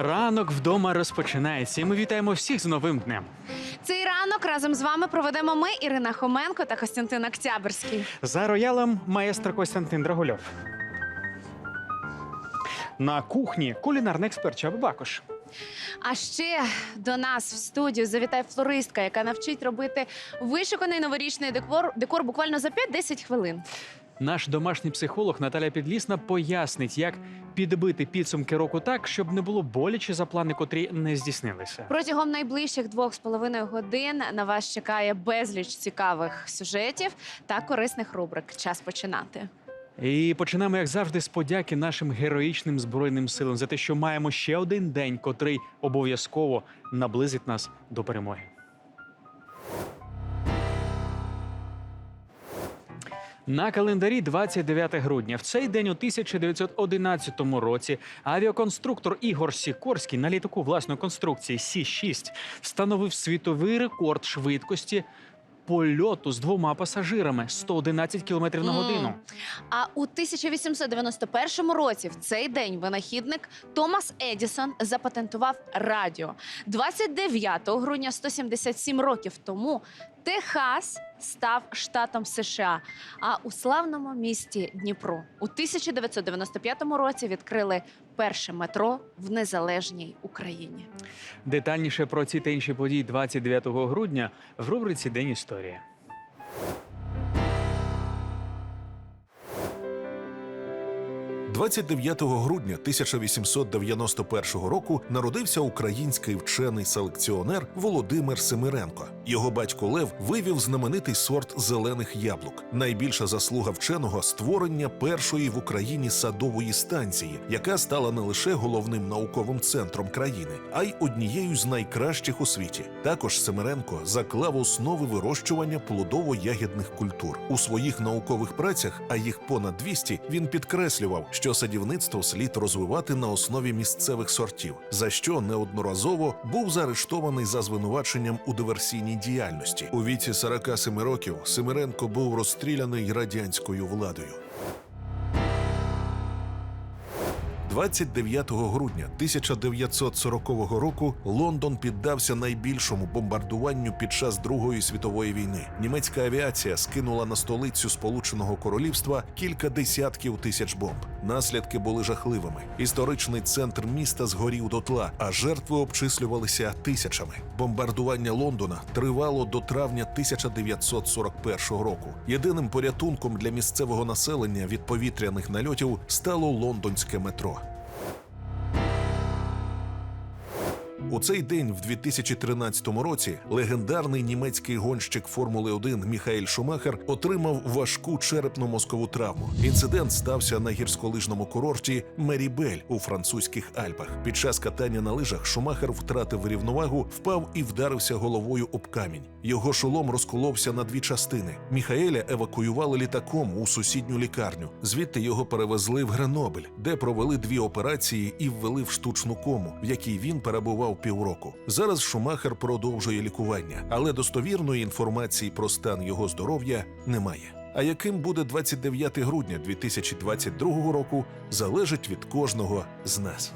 Ранок вдома розпочинається, і ми вітаємо всіх з новим днем. Цей ранок разом з вами проведемо ми, Ірина Хоменко та Костянтин Октябрьський. За роялем маестро Костянтин Драгульов. На кухні кулінарний експерт Чаба Бакош. А ще до нас в студію завітає флористка, яка навчить робити вишуканий новорічний декор, декор буквально за 5-10 хвилин. Наш домашній психолог Наталя Підлісна пояснить, як підбити підсумки року так, щоб не було боляче за плани, котрі не здійснилися. Протягом найближчих двох з половиною годин на вас чекає безліч цікавих сюжетів та корисних рубрик. Час починати. І починаємо, як завжди, з подяки нашим героїчним збройним силам за те, що маємо ще один день, котрий обов'язково наблизить нас до перемоги. На календарі 29 грудня. В цей день у 1911 році авіаконструктор Ігор Сікорський на літаку власної конструкції Сі-6 встановив світовий рекорд швидкості польоту з двома пасажирами 111 км на годину. А у 1891 році в цей день винахідник Томас Едісон запатентував радіо. 29 грудня 177 років тому Техас став штатом США. А у славному місті Дніпро у 1995 році відкрили перше метро в незалежній Україні. Детальніше про ці та інші події 29 грудня в рубриці День історії. – 29 грудня 1891 року народився український вчений селекціонер Володимир Семиренко. Його батько Лев вивів знаменитий сорт зелених яблук. Найбільша заслуга вченого створення першої в Україні садової станції, яка стала не лише головним науковим центром країни, а й однією з найкращих у світі. Також Семиренко заклав основи вирощування плодово-ягідних культур у своїх наукових працях, а їх понад 200, він підкреслював, що садівництво слід розвивати на основі місцевих сортів, за що неодноразово був заарештований за звинуваченням у диверсійній діяльності. У віці 47 років Семиренко був розстріляний радянською владою. 29 грудня 1940 року Лондон піддався найбільшому бомбардуванню під час Другої світової війни. Німецька авіація скинула на столицю Сполученого Королівства кілька десятків тисяч бомб. Наслідки були жахливими. Історичний центр міста згорів дотла, а жертви обчислювалися тисячами. Бомбардування Лондона тривало до травня 1941 року. Єдиним порятунком для місцевого населення від повітряних нальотів стало лондонське метро. У цей день, в 2013 році, легендарний німецький гонщик Формули 1 Міхаель Шумахер отримав важку черепно-мозкову травму. Інцидент стався на гірськолижному курорті Мерібель у французьких Альпах. Під час катання на лижах Шумахер втратив рівновагу, впав і вдарився головою об камінь. Його шолом розколовся на дві частини. Міхаеля евакуювали літаком у сусідню лікарню. Звідти його перевезли в Гренобель, де провели дві операції і ввели в штучну кому, в якій він перебував півроку. Зараз Шумахер продовжує лікування, але достовірної інформації про стан його здоров'я немає. А яким буде 29 грудня 2022 року, залежить від кожного з нас.